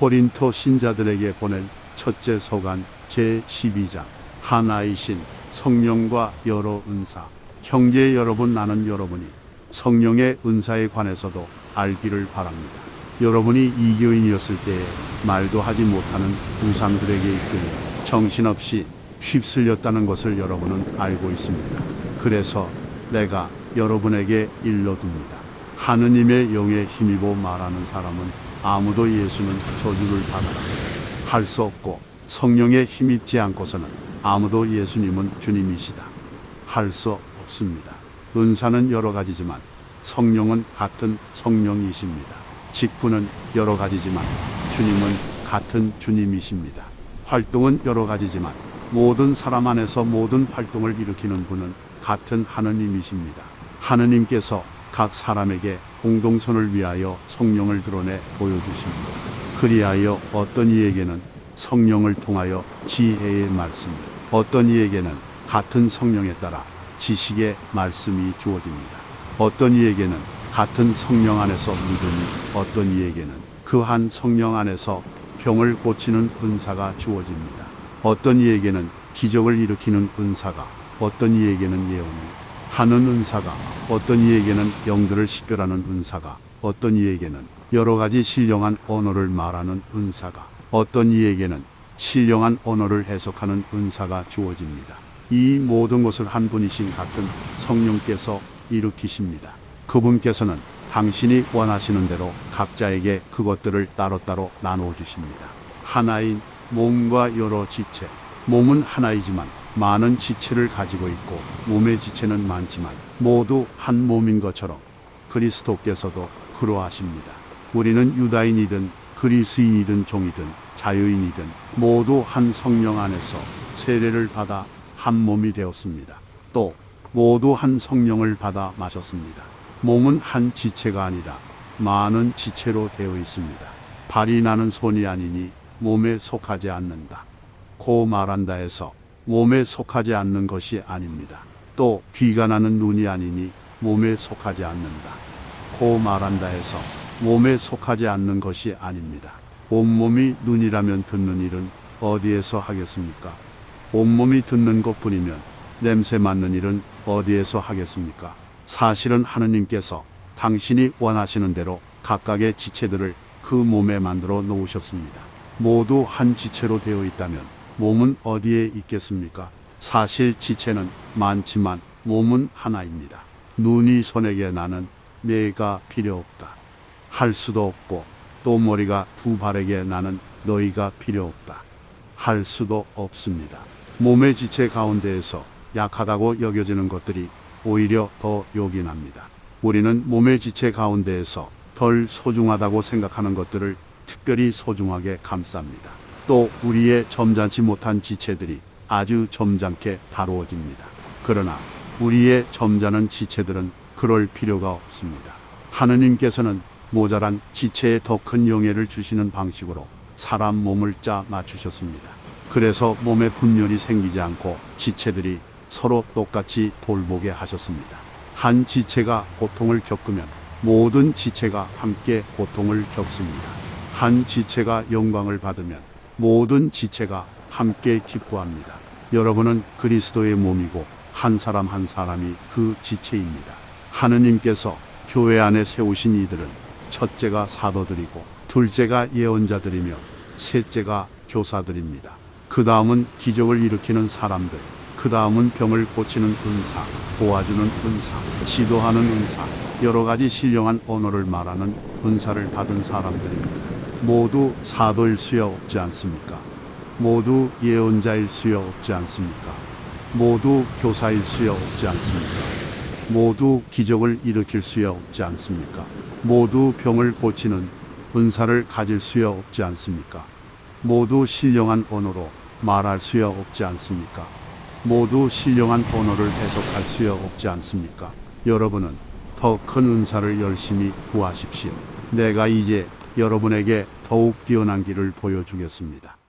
코린토 신자들에게 보낸 첫째 서간 제12장 하나이신 성령과 여러 은사 형제 여러분 나는 여러분이 성령의 은사에 관해서도 알기를 바랍니다. 여러분이 이교인이었을 때에 말도 하지 못하는 우상들에게 이끌려 정신없이 휩쓸렸다는 것을 여러분은 알고 있습니다. 그래서 내가 여러분에게 일러둡니다. 하느님의 영에 힘입어 말하는 사람은 아무도 예수는 저주를 받아라 할 수 없고 성령에 힘입지 않고서는 아무도 예수님은 주님이시다 할 수 없습니다. 은사는 여러 가지지만 성령은 같은 성령이십니다. 직분은 여러 가지지만 주님은 같은 주님이십니다. 활동은 여러 가지지만 모든 사람 안에서 모든 활동을 일으키는 분은 같은 하느님이십니다. 하느님께서 각 사람에게 공동선을 위하여 성령을 드러내 보여주십니다. 그리하여 어떤 이에게는 성령을 통하여 지혜의 말씀, 어떤 이에게는 같은 성령에 따라 지식의 말씀이 주어집니다. 어떤 이에게는 같은 성령 안에서 믿음이, 어떤 이에게는 그 한 성령 안에서 병을 고치는 은사가 주어집니다. 어떤 이에게는 기적을 일으키는 은사가, 어떤 이에게는 예언을 하는 은사가, 어떤 이에게는 영들을 식별하는 은사가, 어떤 이에게는 여러 가지 신령한 언어를 말하는 은사가, 어떤 이에게는 신령한 언어를 해석하는 은사가 주어집니다. 이 모든 것을 한 분이신 같은 성령께서 일으키십니다. 그분께서는 당신이 원하시는 대로 각자에게 그것들을 따로따로 나누어 주십니다. 하나인 몸과 여러 지체. 몸은 하나이지만 많은 지체를 가지고 있고 몸의 지체는 많지만 모두 한 몸인 것처럼 그리스도께서도 그러하십니다. 우리는 유다인이든 그리스인이든 종이든 자유인이든 모두 한 성령 안에서 세례를 받아 한 몸이 되었습니다. 또 모두 한 성령을 받아 마셨습니다. 몸은 한 지체가 아니라 많은 지체로 되어 있습니다. 발이 나는 손이 아니니 몸에 속하지 않는다. 고 말한다 해서 몸에 속하지 않는 것이 아닙니다. 또 귀가 나는 눈이 아니니 몸에 속하지 않는다. 고 말한다 해서 몸에 속하지 않는 것이 아닙니다. 온몸이 눈이라면 듣는 일은 어디에서 하겠습니까? 온몸이 듣는 것 뿐이면 냄새 맡는 일은 어디에서 하겠습니까? 사실은 하느님께서 당신이 원하시는 대로 각각의 지체들을 그 몸에 만들어 놓으셨습니다. 모두 한 지체로 되어 있다면 몸은 어디에 있겠습니까? 사실 지체는 많지만 몸은 하나입니다. 눈이 손에게 나는 뇌가 필요 없다. 할 수도 없고 또 머리가 두 발에게 나는 너희가 필요 없다. 할 수도 없습니다. 몸의 지체 가운데에서 약하다고 여겨지는 것들이 오히려 더 요긴합니다. 우리는 몸의 지체 가운데에서 덜 소중하다고 생각하는 것들을 특별히 소중하게 감쌉니다. 또 우리의 점잖지 못한 지체들이 아주 점잖게 다루어집니다. 그러나 우리의 점잖은 지체들은 그럴 필요가 없습니다. 하느님께서는 모자란 지체에 더 큰 영예를 주시는 방식으로 사람 몸을 짜 맞추셨습니다. 그래서 몸에 분열이 생기지 않고 지체들이 서로 똑같이 돌보게 하셨습니다. 한 지체가 고통을 겪으면 모든 지체가 함께 고통을 겪습니다. 한 지체가 영광을 받으면 모든 지체가 함께 기뻐합니다. 여러분은 그리스도의 몸이고 한 사람 한 사람이 그 지체입니다. 하느님께서 교회 안에 세우신 이들은 첫째가 사도들이고 둘째가 예언자들이며 셋째가 교사들입니다. 그 다음은 기적을 일으키는 사람들, 그 다음은 병을 고치는 은사, 도와주는 은사, 지도하는 은사, 여러 가지 신령한 언어를 말하는 은사를 받은 사람들입니다. 모두 사도일 수야 없지 않습니까? 모두 예언자일 수야 없지 않습니까? 모두 교사일 수야 없지 않습니까? 모두 기적을 일으킬 수야 없지 않습니까? 모두 병을 고치는 은사를 가질 수야 없지 않습니까? 모두 신령한 언어로 말할 수야 없지 않습니까? 모두 신령한 언어를 해석할 수야 없지 않습니까? 여러분은 더 큰 은사를 열심히 구하십시오. 내가 이제 여러분에게 더욱 뛰어난 길을 보여주겠습니다.